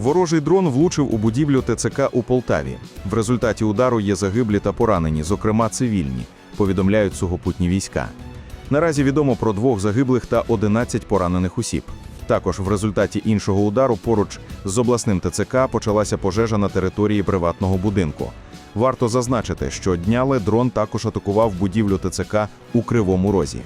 Ворожий дрон влучив у будівлю ТЦК у Полтаві. В результаті удару є загиблі та поранені, зокрема цивільні, повідомляють сухопутні війська. Наразі відомо про двох загиблих та 11 поранених осіб. Також в результаті іншого удару поруч з обласним ТЦК почалася пожежа на території приватного будинку. Варто зазначити, що дняли дрон також атакував будівлю ТЦК у Кривому Розі.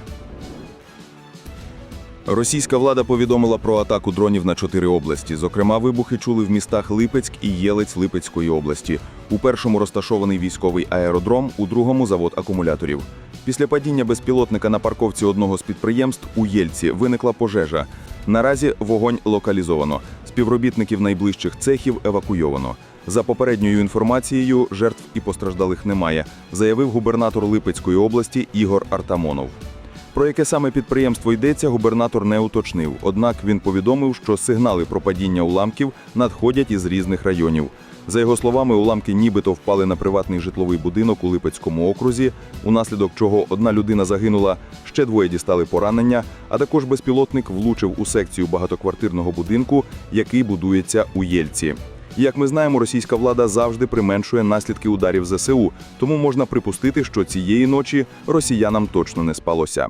Російська влада повідомила про атаку дронів на чотири області. Зокрема, вибухи чули в містах Липецьк і Єлець Липецької області. У першому розташований військовий аеродром, у другому завод акумуляторів. Після падіння безпілотника на парковці одного з підприємств у Єльці виникла пожежа. Наразі вогонь локалізовано. Співробітників найближчих цехів евакуйовано. За попередньою інформацією, жертв і постраждалих немає, заявив губернатор Липецької області Ігор Артамонов. Про яке саме підприємство йдеться, губернатор не уточнив. Однак він повідомив, що сигнали про падіння уламків надходять із різних районів. За його словами, уламки нібито впали на приватний житловий будинок у Липецькому окрузі, унаслідок чого одна людина загинула, ще двоє дістали поранення, а також безпілотник влучив у секцію багатоквартирного будинку, який будується у Єльці. Як ми знаємо, російська влада завжди применшує наслідки ударів ЗСУ, тому можна припустити, що цієї ночі росіянам точно не спалося.